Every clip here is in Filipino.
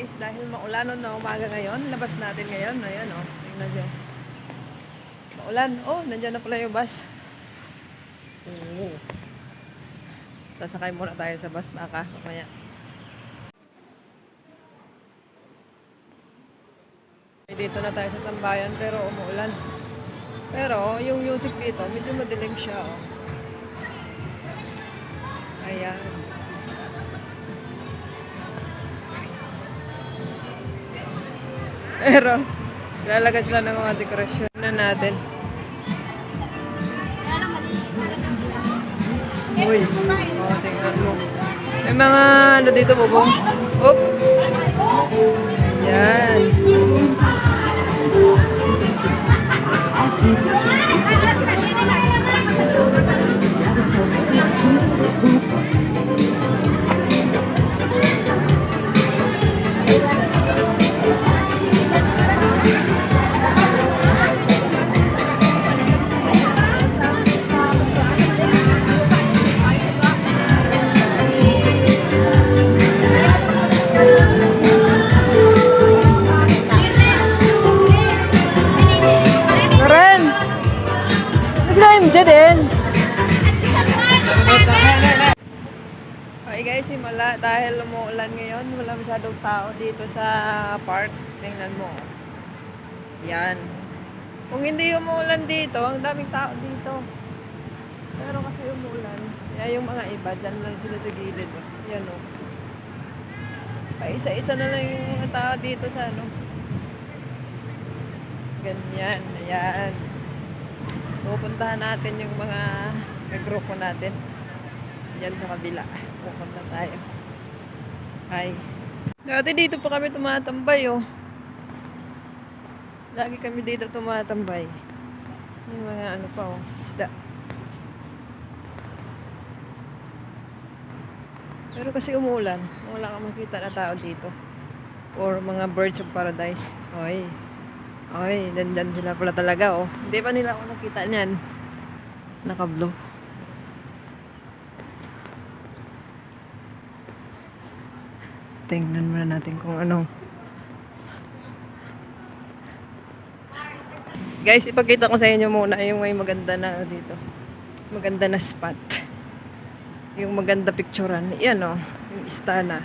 guys, dahil maulan na umaga ngayon, labas natin ngayon. Ayan oh, tingnan nyo. Maulan. Oh, nandyan na pala yung bus. Oo. Sasakay muna tayo sa bus baka mamaya. Dito na tayo sa tambayan pero umuulan. Pero yung music dito, medyo madilim siya. Oh. Ayan. Pero, lalagay sila ng mga dekorasyon na natin. Uy, oh, tingnan mo. May mga ano dito, bubong. Oop. Yan. Himala dahil umuulan ngayon, wala masyadong tao dito sa park. Tingnan mo. Yan. Kung hindi umuulan dito, ang daming tao dito. Pero kasi umuulan, kaya yung mga iba, dyan lang sila sa gilid. oh. Yan o. Pa isa-isa na lang yung mga tao dito sa ano. Ganyan, ayan. Pupuntahan natin yung mga grupo natin. Diyan sa kabila. Pupunta tayo. Hi. Dati dito pa kami tumatambay, oh. Lagi kami dito tumatambay. Yung mga ano pa, oh. Isda. Pero kasi umuulan. Wala kang makita na tao dito. Or mga birds of paradise. Oy. Oy, dyan sila pala talaga, oh. Hindi pa nila ako nakita niyan. Naka-blue. Tingnan muna natin kung ano. Guys, ipakita ko sa inyo muna yung may maganda na ano dito. Maganda na spot. Yung maganda picturean. Yan oh, yung istana.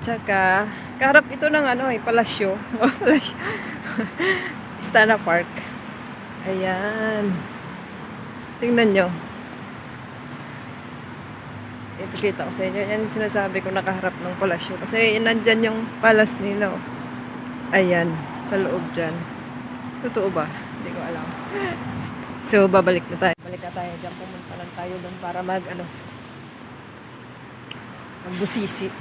Tsaka, kaharap ito ng ano eh, palasyo. palasyo. istana Park. Ayan. Tingnan nyo. Ipakita ko sa inyo. Yan yung sinasabi ko nakaharap ng palasyo. Kasi nandyan yung palas nila. oh. Ayan. Sa loob dyan. Totoo ba? Hindi ko alam. So, babalik na tayo. Balik na tayo dyan. Pumunta lang tayo doon para mag, ano, magbusisi.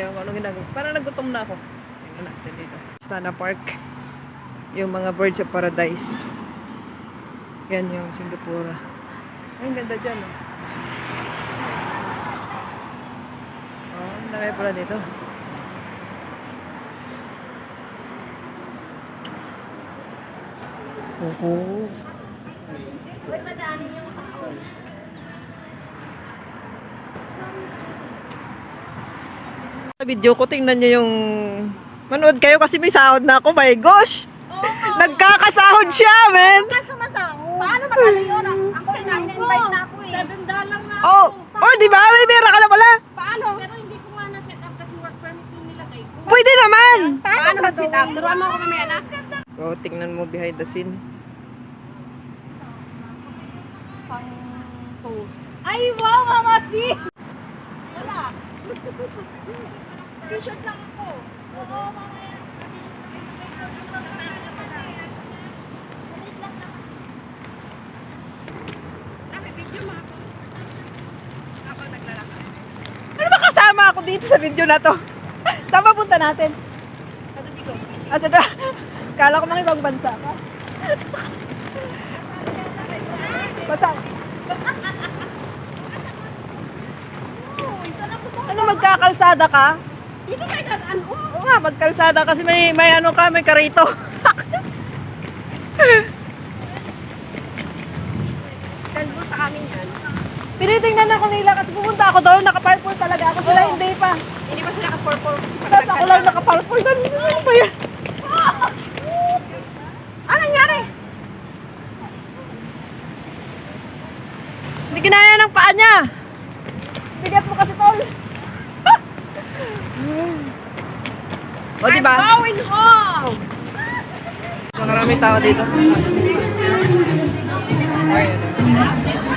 Ewan ko anong ginagawa. Parang nagutom na ako. Tingnan natin dito. Stana Park. Yung mga birds of paradise. Yan yung Singapore. Ay, ang ganda dyan. Oh, oh ang dami pala dito. Oo. Sa video ko, tingnan nyo yung... Manood kayo kasi may sahod na ako. My gosh! Nagkakasahod siya, men! sumasahod. Paano magkano yun? Ang ako invite na ako eh. Seven dollar na ako. Oh! Oh, di ba? May pera ka na pala! Paano? Pero hindi ko nga na-set up kasi work permit yung nilagay ko. Pwede naman! Paano mag-set up? Turuan mo ako mamaya na. Oh, the scene. Pang post. Ay, wow, mama si! Wala. T-shirt lang ako. Oo, mamaya. Ano ba kasama ako dito sa video na to? Saan punta natin? Ano dito? At ito, kala ko mga ibang bansa ka. Basta, ano magkakalsada ka? Dito kayo dadaan. Oo. Nga, magkalsada kasi may, may ano ka, may karito. Kalbo sa amin yan. Tinitingnan ako nila kasi pumunta ako doon, naka-purple talaga ako. Sila hindi pa. Hindi pa sila ka-purple. Tapos ako lang naka-purple. Ano ba yan? Ano nangyari? Hindi kinaya ng paa niya. Bigat mo kasi, Tol. o, diba? Going home! Maraming tao dito. Okay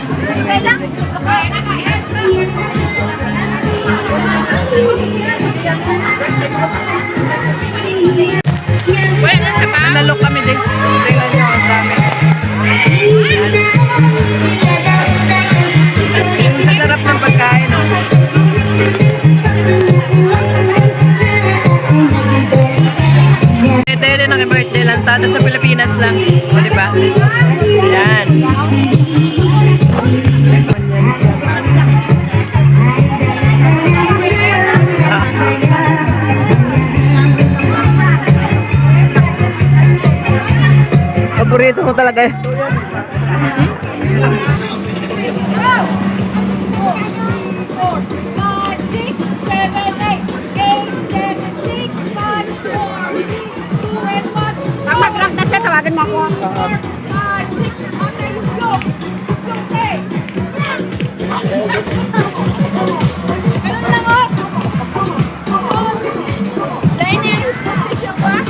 Tado sa Pilipinas lang. O, di ba? Yan. Paborito mo talaga yun.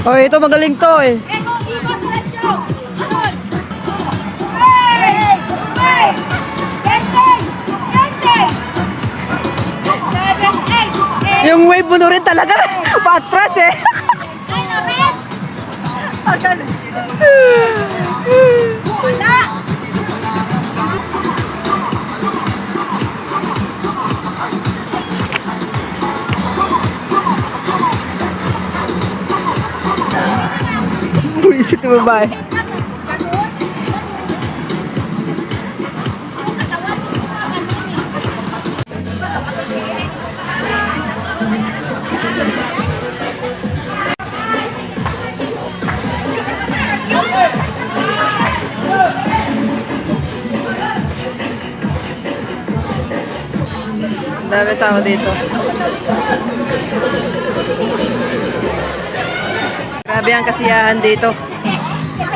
Oh, ito magaling to eh. Yung wave mo na rin talaga. Patras eh. Wala! Buisit na babae. Dami tao dito. Grabe ang kasiyahan dito.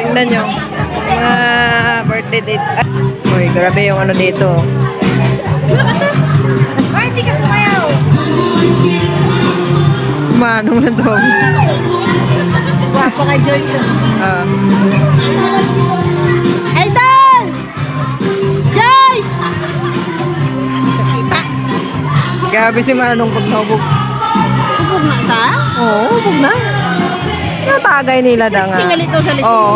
Tingnan nyo. Mga birthday date. Ah, Uy, grabe yung ano dito. Hindi ka sumayaw! Manong na dog. Wapa ka, Joyce. Ah. Idol! Joyce! Grabe si Manong pag nahubog. Na. Tagay nila da nga. Tingal ito sa likod. Oo.